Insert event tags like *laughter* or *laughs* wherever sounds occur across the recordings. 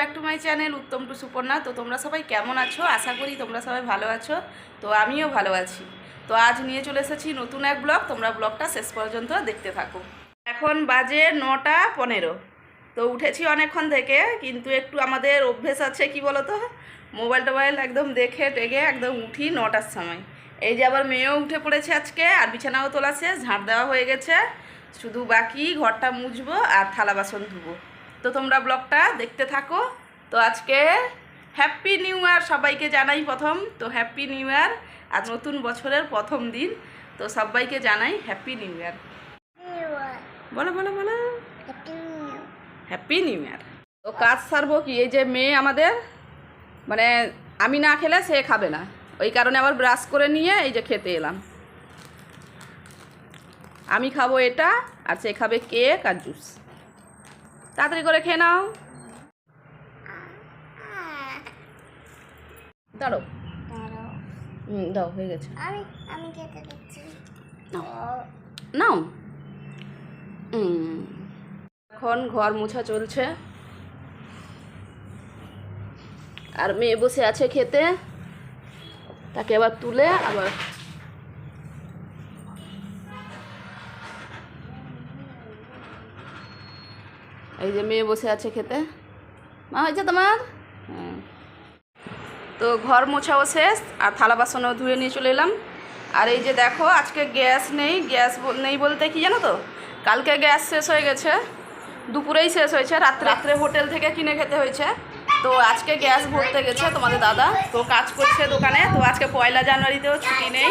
Back to my channel Uttam to Suparna তো তোমরা সবাই কেমন আছো? আশা করি তোমরা সবাই ভালো আছো। তো আমিও ভালো আছি। তো আজ নিয়ে চলে এসেছি নতুন এক ব্লগ। তোমরা ব্লগটা শেষ পর্যন্ত দেখতে থাকো। এখন বাজে নটা পনেরো। তো উঠেছি অনেকক্ষণ থেকে, কিন্তু একটু আমাদের অভ্যেস আছে, কি বলো তো মোবাইল টোবাইল একদম দেখে টেগে একদম উঠি নটার সময়। এই যে আবার মেয়েও উঠে পড়েছে আজকে, আর বিছানাও তোলা শেষ, ঝাঁট দেওয়া হয়ে গেছে। শুধু বাকি ঘরটা মুছবো আর থালা বাসন ধুবো। তো তোমরা ব্লগটা দেখতে থাকো। তো আজকে হ্যাপি নিউ ইয়ার সবাইকে জানাই প্রথম। তো হ্যাপি নিউ ইয়ার আজ নতুন বছরের প্রথম দিন। তো সবাইকে জানাই হ্যাপি নিউ ইয়ার বলো বলো বলো। হ্যাপি নিউ ইয়ার তো কাজ সারবো কি? এই যে মেয়ে আমাদের মানে আমি না খেলে সে খাবে না। ওই কারণে আবার ব্রাশ করে নিয়ে এই যে খেতে এলাম। আমি খাব এটা, আর সে খাবে কেক আর জুস। তাড়াতাড়ি করে খেয়ে নাও। দাঁড়ো। হুম দাও হয়ে গেছে। আমি আমি খেতে দিচ্ছি। নাও। নাও। এখন ঘর মোছা চলছে। আর মেয়ে বসে আছে খেতে। তাকে আবার তুলে আবার এই যে মেয়ে বসে আছে খেতে। মা, হয়েছে তোমার? হ্যাঁ। তো ঘর মোছাও শেষ, আর থালা বাসনও ধুয়ে নিয়ে চলে এলাম। আর এই যে দেখো, আজকে গ্যাস নেই গ্যাস নেই বলতে কি জানো তো? কালকে গ্যাস শেষ হয়ে গেছে, দুপুরেই শেষ হয়েছে, রাত্রে রাত্রে হোটেল থেকে কিনে খেতে হয়েছে। তো আজকে গ্যাস ভরতে গেছে তোমাদের দাদা, তো কাজ করছে দোকানে, তো আজকে পয়লা জানুয়ারিতেও ছুটি নেই।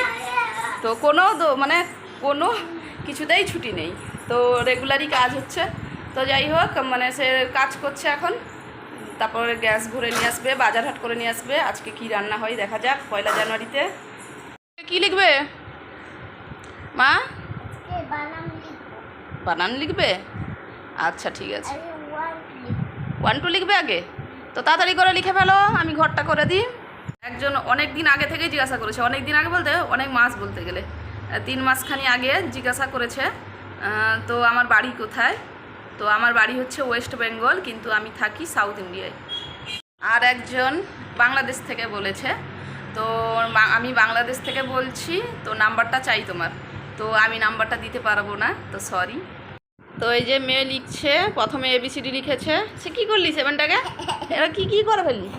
তো কোনো মানে কোনো কিছুতেই ছুটি নেই। তো রেগুলারই কাজ হচ্ছে। তো যাই হোক মানে সে কাজ করছে এখন। তারপরে গ্যাস ভরে নিয়ে আসবে বাজার হাট করে নিয়ে আসবে। আজকে কি রান্না হয় দেখা যাক পয়লা জানুয়ারিতে। কি লিখবে? মা? বানান লিখবে? আচ্ছা ঠিক আছে। ওয়ান টু লিখবে। আগে? তো তাড়াতাড়ি করে লিখে ফেলো আমি ঘরটা করে দিই। একজন অনেক দিন আগে থেকেই জিজ্ঞাসা করেছে। অনেক দিন আগে বলতে অনেক মাস বলতে গেলে। তিন মাসখানি আগে জিজ্ঞাসা করেছে তো আমার বাড়ি কোথায়? তো আমার বাড়ি হচ্ছে ওয়েস্ট বেঙ্গল, কিন্তু আমি থাকি সাউথ ইন্ডিয়ায়। আর একজন বাংলাদেশ থেকে বলেছে, তো আমি বাংলাদেশ থেকে বলছি, তো নাম্বারটা চাই তোমার। তো আমি নাম্বারটা দিতে পারব না, তো সরি তো এই যে মেয়ে লিখছে, প্রথমে এবিসিডি লিখেছে। সে কী করলি, সেভেনটাকে? এবার কি কি করে ফেললি?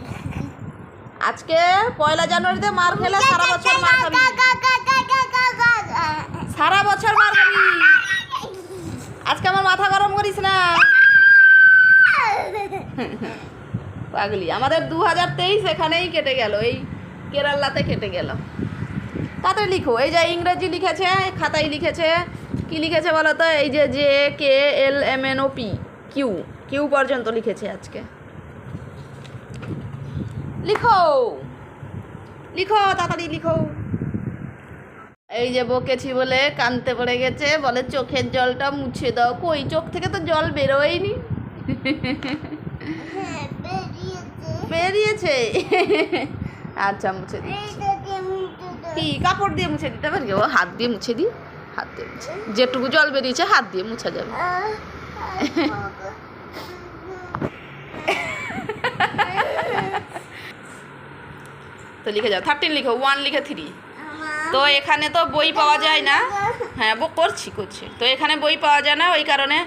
আজকে পয়লা জানুয়ারিতে মার খেলে সারা বছর মার খাবি। সারা বছর মার খাবি। আজকে আমার মাথা গরম করিস না। *laughs* পাগলি আমাদের দু হাজার তেইশ এখানেই কেটে গেল এই কেরালাতে কেটে গেল। তাতে লিখো এই যে ইংরেজি লিখেছে খাতায় লিখেছে কি লিখেছে বলো তো? এই যে J K L M N O P Q Q পর্যন্ত লিখেছে আজকে। লিখো লিখো তাড়াতাড়ি লিখো। এই যে বকেছি বলে কানতে পড়ে গেছে, বলে চোখের জলটা মুছে দাও। কই? চোখ থেকে তো জল বেরোয়নি। বেরিয়েছে। আচ্ছা মুছে। কি? কাপড় দিয়ে মুছে দিতে পারি? ও, হাত দিয়ে মুছে দিই? হাত দিয়ে মুছে যেটুকু জল বেরিয়েছে, হাত দিয়ে মুছা যাবে। তো লিখে যাও। থার্টিন লিখো ওয়ান লিখে থ্রি তো এখানে তো বই পাওয়া যায় না। হ্যাঁ বো করছি করছি। তো এখানে বই পাওয়া যায় না ওই কারণে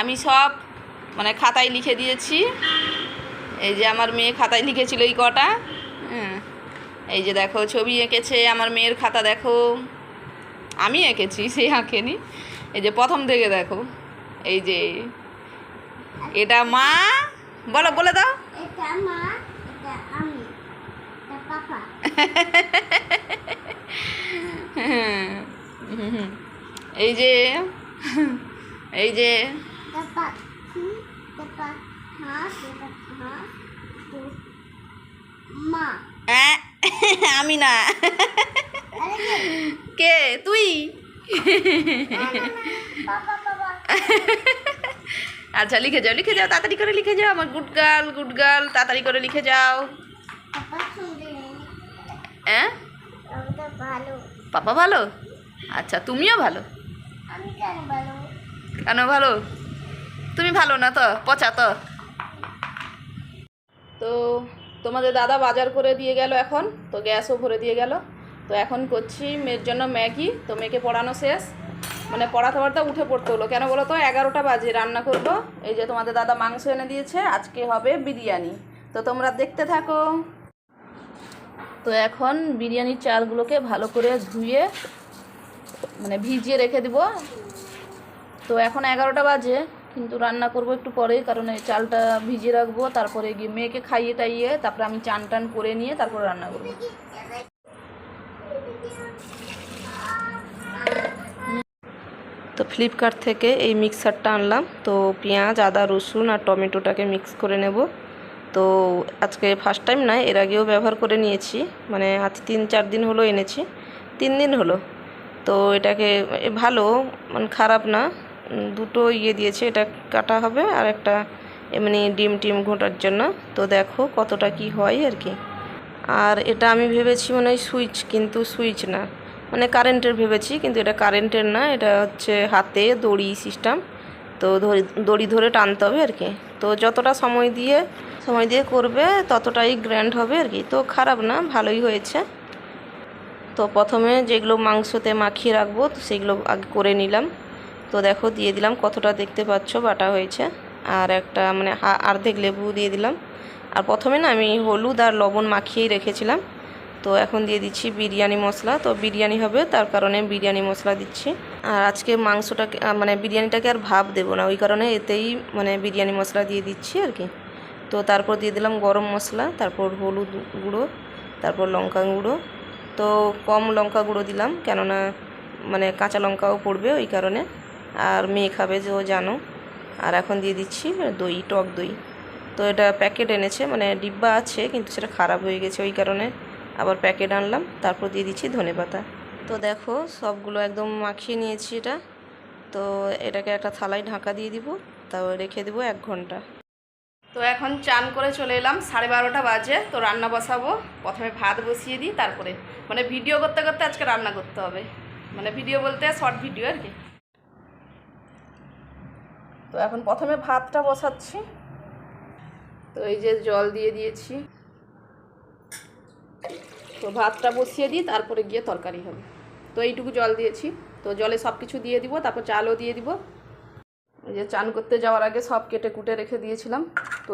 আমি সব মানে খাতায় লিখে দিয়েছি। এই যে আমার মেয়ে খাতায় লিখেছিল এই কটা। হ্যাঁ এই যে দেখো ছবি এঁকেছে আমার মেয়ের খাতা দেখো। আমি এঁকেছি সে আঁকেনি। এই যে প্রথম থেকে দেখো এই যে এটা মা বলো বলে দাও। এটা মা এটা আমি এটা পাপা। *laughs* এই যে এই যে অ্যাঁ, আমি না। কে? তুই? আচ্ছা লিখে যাও লিখে যাও তাড়াতাড়ি করে লিখে যাও আমার গুড গার্ল গুড গার্ল তাড়াতাড়ি করে লিখে যাও। পাপা হ্যাঁ ভালো। পাপা ভালো? আচ্ছা তুমিও ভালো। কেন ভালো? তুমি ভালো না তো? পচা তো? তো তোমাদের দাদা বাজার করে দিয়ে গেল এখন, তো গ্যাসও ভরে দিয়ে গেল। তো এখন করছি মেয়ের জন্য ম্যাগি, তো মেয়েকে পড়ানো শেষ। মানে পড়াতে পড়াতে উঠে পড়তে হলো। কেন বলো তো? এগারোটা বাজে, রান্না করব। এই যে তোমাদের দাদা মাংস এনে দিয়েছে, আজকে হবে বিরিয়ানি। তো তোমরা দেখতে থাকো। তো এখন বিরিয়ানির চালগুলোকে ভালো করে ধুয়ে মানে ভিজিয়ে রেখে দিব। তো এখন এগারোটা বাজে, কিন্তু রান্না করব একটু পরে কারণ এই চালটা ভিজিয়ে রাখব, তারপরে গিয়ে মেয়েকে খাইয়ে টাইয়ে তারপরে আমি চান টান করে নিয়ে তারপরে রান্না করব। তো ফ্লিপকার্ট থেকে এই মিক্সারটা আনলাম। তো পেঁয়াজ, আদা, রসুন আর টমেটোটাকে মিক্স করে নেব। তো আজকে ফার্স্ট টাইম নয়, এর আগেও ব্যবহার করে নিয়েছি। মানে আজ তিন, চার দিন হলো এনেছি। তিন দিন হলো। তো এটাকে ভালো মানে খারাপ না। দুটো ইয়ে দিয়েছে, এটা কাটা হবে আর একটা এমনি ডিম টিম ঘোটার জন্য। তো দেখো কতটা কি হয় আর কি। আর এটা আমি ভেবেছি মানে ওই সুইচ, কিন্তু সুইচ না। মানে কারেন্টের ভেবেছি, কিন্তু এটা কারেন্টের না, এটা হচ্ছে হাতে দড়ি সিস্টেম। তো দড়ি ধরে টানতে হবে আর কি। তো যতটা সময় দিয়ে সময় দিয়ে করবে, ততটাই গ্র্যান্ড হবে আর কি। তো খারাপ না, ভালোই হয়েছে। তো প্রথমে যেগুলো মাংসতে মাখিয়ে রাখব, তো সেগুলো আগে করে নিলাম। তো দেখো, দিয়ে দিলাম কতটা দেখতে পাচ্ছ, বাটা হয়েছে। আর একটা মানে অর্ধেক লেবু দিয়ে দিলাম। আর প্রথমে না আমি হলুদ আর লবণ মাখিয়েই রেখেছিলাম। তো এখন দিয়ে দিচ্ছি বিরিয়ানি মশলা। তো বিরিয়ানি হবে, তার কারণে বিরিয়ানি মশলা দিচ্ছি। আর আজকে মাংসটাকে মানে বিরিয়ানিটাকে আর ভাব দেবো না, ওই কারণে এতেই মানে বিরিয়ানি মশলা দিয়ে দিচ্ছি আর কি। তো তারপর দিয়ে দিলাম গরম মশলা, তারপর হলুদ গুঁড়ো, তারপর লঙ্কা গুঁড়ো। তো কম লঙ্কা গুঁড়ো দিলাম, কেননা মানে কাঁচা লঙ্কাও পড়বে ওই কারণে। আর মেয়ে খাবে যে ও জানো। আর এখন দিয়ে দিচ্ছি দই, টক দই। তো এটা প্যাকেট এনেছে মানে ডিব্বা আছে, কিন্তু সেটা খারাপ হয়ে গেছে ওই কারণে। আবার প্যাকেট আনলাম, তারপর দিয়ে দিচ্ছি ধনে পাতা। তো দেখো, সবগুলো একদম মাখিয়ে নিয়েছি এটা। তো এটাকে একটা থালায় ঢাকা দিয়ে দিব, তাও রেখে দেবো এক ঘণ্টা। তো এখন চান করে চলে এলাম, সাড়ে বারোটা বাজে, তো রান্না বসাবো। প্রথমে ভাত বসিয়ে দিই, তারপরে। মানে ভিডিও করতে করতে আজকে রান্না করতে হবে। মানে ভিডিও বলতে শর্ট ভিডিও আর কি। তো এখন প্রথমে ভাতটা বসাচ্ছি। তো এই যে জল দিয়ে দিয়েছি। তো ভাতটা বসিয়ে দিই, তারপরে গিয়ে তরকারি হবে। তো এইটুকু জল দিয়েছি। তো জলে সব কিছু দিয়ে দিব, তারপর চালও দিয়ে দিব। এই যে চান করতে যাওয়ার আগে সব কেটে কুটে রেখে দিয়েছিলাম। তো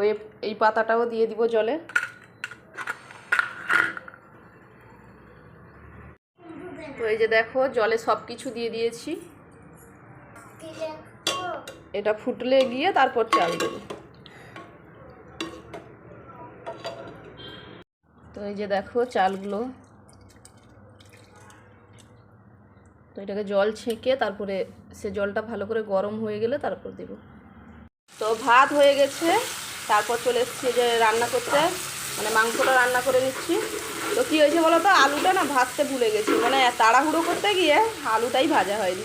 এই পাতাটাও দিয়ে দিব জলে। তো এই যে দেখো, জলে সব কিছু দিয়ে দিয়েছি। এটা ফুটলে গিয়ে তারপর চাল দেবো। তো এই যে দেখো চালগুলো। তো এটাকে জল ছেঁকে তারপরে সে জলটা ভালো করে গরম হয়ে গেলে তারপর দেব। তো ভাত হয়ে গেছে। তারপর চলে এসেছি যে রান্না করতে। মানে মাংসটা রান্না করে দিচ্ছি তো কী হয়েছে বলো তো? আলুটা না ভাজতে ভুলে গেছি। মানে তাড়াহুড়ো করতে গিয়ে আলুটাই ভাজা হয়নি।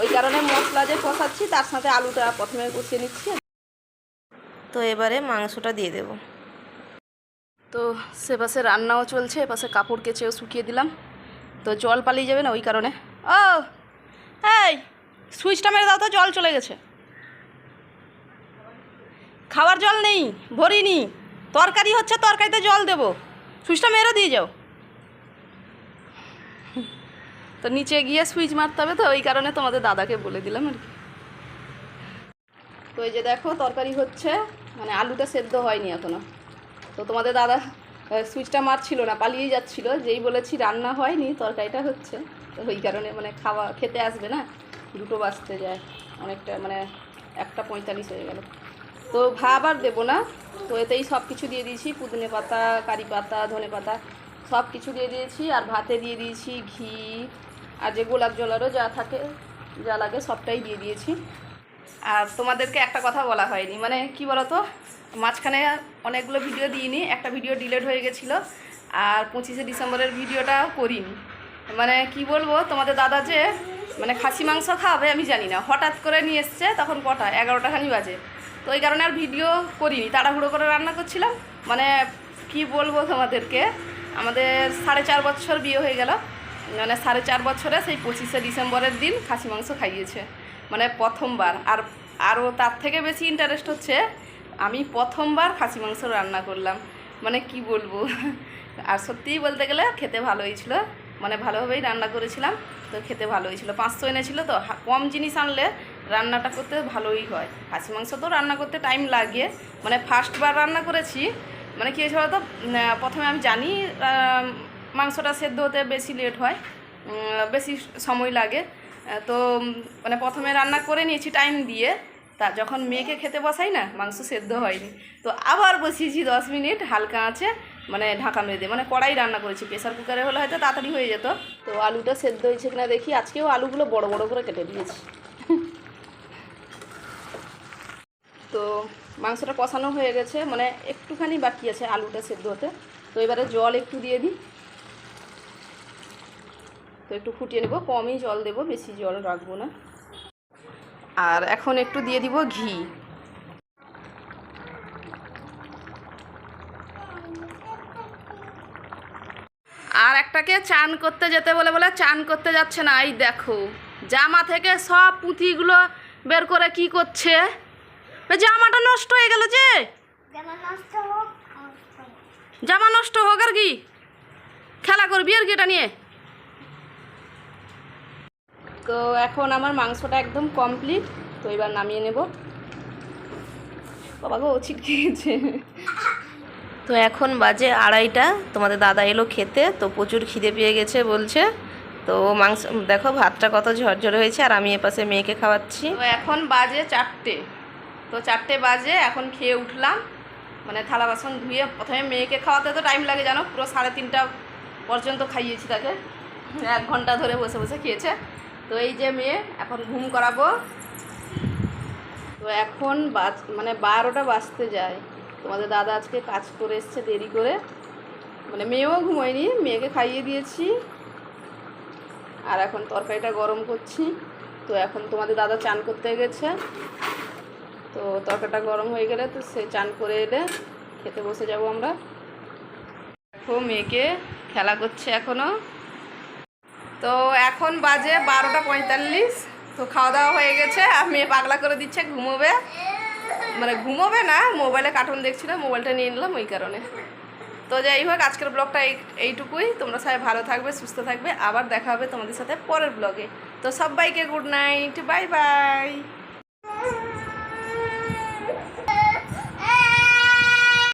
ওই কারণে মশলা যে কষাচ্ছি তার সাথে আলুটা প্রথমে কষিয়ে নিচ্ছি। তো এবারে মাংসটা দিয়ে দেবো। তো সে পাশে রান্নাও চলছে এপাশে কাপড় কেচেও শুকিয়ে দিলাম। তো জল পালিয়ে যাবে না ওই কারণে। ও এই সুইচটা মেরে দাও তো জল চলে গেছে। খাওয়ার জল নেই ভরিনি। তরকারি হচ্ছে তরকারিতে জল দেবো। সুইচটা মেরে দিয়ে যাও। তো নিচে গিয়ে সুইচ মারতে হবে তো, ওই কারণে তোমাদের দাদাকে বলে দিলাম আর কি। তো এই যে দেখো, তরকারি হচ্ছে মানে আলুটা সেদ্ধ হয়নি এখনও। তো তোমাদের দাদা সুইচটা মারছিল না, পালিয়ে যাচ্ছিল, যেই বলেছি রান্না হয়নি, তরকারিটা হচ্ছে। তো ওই কারণে মানে খাওয়া, খেতে আসবে না, দুটো বাজতে যায়, অনেকটা মানে একটা পঁয়তাল্লিশ হয়ে গেল। তো ভাব আর দেবো না, তো এতেই সব কিছু দিয়ে দিয়েছি, পুদিনে পাতা, কারি পাতা, ধনে পাতা, সব কিছু দিয়ে দিয়েছি, আর ভাতে দিয়ে দিয়েছি ঘি আর যে গোলাপ জলেরও যা থাকে, যা লাগে সবটাই দিয়ে দিয়েছি। আর তোমাদেরকে একটা কথা বলা হয়নি মানে কি বলতো, মাঝখানে অনেকগুলো ভিডিও দিইনি, একটা ভিডিও ডিলেট হয়ে গেছিল, আর পঁচিশে ডিসেম্বরের ভিডিওটা করিনি। মানে কি বলব, তোমাদের দাদা যে মানে খাসি মাংস খাওয়াবে আমি জানি না। হঠাৎ করে নিয়ে এসছে, তখন কটা? এগারোটা খানি বাজে। তো ওই কারণে আর ভিডিও করিনি, তাড়াহুড়ো করে রান্না করছিলাম। মানে কি বলব তোমাদেরকে, আমাদের সাড়ে চার বছর বিয়ে হয়ে গেল। মানে সাড়ে চার বছরে সেই পঁচিশে ডিসেম্বরের দিন খাসি মাংস খাইয়েছে। মানে প্রথমবার। আর, আরও তার থেকে বেশি ইন্টারেস্ট হচ্ছে, আমি প্রথমবার খাসি মাংস রান্না করলাম। মানে কি বলব? আর সত্যিই বলতে গেলে খেতে ভালো হয়েছিল মানে ভালোভাবেই রান্না করেছিলাম, তো খেতে ভালো হয়েছিল পাঁচশো এনেছিল তো কম জিনিস আনলে রান্নাটা করতে ভালোই হয়। খাসি মাংস তো রান্না করতে টাইম লাগে। মানে ফার্স্টবার রান্না করেছি মানে কী হয়েছিল তো প্রথমে আমি জানি মাংসটা সেদ্ধ হতে বেশি লেট হয় বেশি সময় লাগে। তো মানে প্রথমে রান্না করে নিয়েছি টাইম দিয়ে। তা যখন মেয়েকে খেতে বসাই না, মাংস সেদ্ধ হয়নি। তো আবার বসিয়েছি দশ মিনিট, হালকা আছে মানে ঢাকা মেরে দিয়ে মানে কড়াই রান্না করেছি প্রেসার কুকারে হলে হয়তো তাড়াতাড়ি হয়ে যেত। তো আলুটা সেদ্ধ হয়েছে কিনা দেখি, আজকেও আলুগুলো বড় বড় করে কেটে দিয়েছি। তো মাংসটা কষানো হয়ে গেছে মানে একটুখানি বাকি আছে আলুটা সেদ্ধ হতে। তো এবারে জল একটু দিয়ে দিই। তো একটু ফুটিয়ে নেব। কমই জল দেব বেশি জল রাখব না। আর এখন একটু দিয়ে দিব ঘি। আর একটাকে চান করতে যেতে বলে বলে চান করতে যাচ্ছে না। এই দেখো জামা থেকে সব পুঁতিগুলো বের করে কি করছে? জামাটা নষ্ট হয়ে গেল যে। জামা নষ্ট হোক আর কি। খেলা করবি আর কি এটা নিয়ে? তো এখন আমার মাংসটা একদম কমপ্লিট তো এবার নামিয়ে নেব। বাবা গো ছিটকে গেছে তো এখন বাজে আড়াইটা। তোমাদের দাদা এলো খেতে, তো প্রচুর খিদে পেয়ে গেছে বলছে। তো মাংস, দেখো ভাতটা কত ঝরঝরে হয়েছে, আর আমি এপাশে মেয়েকে খাওয়াচ্ছি। তো এখন বাজে চারটে। তো চারটে বাজে, এখন খেয়ে উঠলাম। মানে থালা বাসন ধুয়ে প্রথমে মেয়েকে খাওয়াতে তো টাইম লাগে, জানো? পুরো সাড়ে তিনটা পর্যন্ত খাইয়েছি তাকে। এক ঘণ্টা ধরে বসে বসে খেয়েছে। তো এই যে মেয়ে এখন ঘুম করাবো। তো এখন বাজ মানে বারোটা বাজতে যায়। তোমাদের দাদা আজকে কাজ করে এসছে দেরি করে। মানে মেয়েও ঘুমোয়নি, মেয়েকে খাইয়ে দিয়েছি। আর এখন তরকারিটা গরম করছি। তো এখন তোমাদের দাদা চান করতে গেছে। তো তরকারিটা গরম হয়ে গেলে তো সে চান করে এলে খেতে বসে যাব আমরা। দেখো মেয়েকে খেলা করছে এখনও। তো এখন বাজে বারোটা পঁয়তাল্লিশ। তো খাওয়া দাওয়া হয়ে গেছে, আর মেয়ে পাগলা করে দিচ্ছে, ঘুমোবে। মানে ঘুমোবে না মোবাইলে কার্টুন দেখছিল মোবাইলটা নিয়ে নিলাম ওই কারণে। তো যাই হোক, আজকের ব্লগটা এই, এইটুকুই। তোমরা সবাই ভালো থাকবে, সুস্থ থাকবে। আবার দেখা হবে তোমাদের সাথে পরের ব্লগে তো সবাইকে গুড নাইট বাই বাই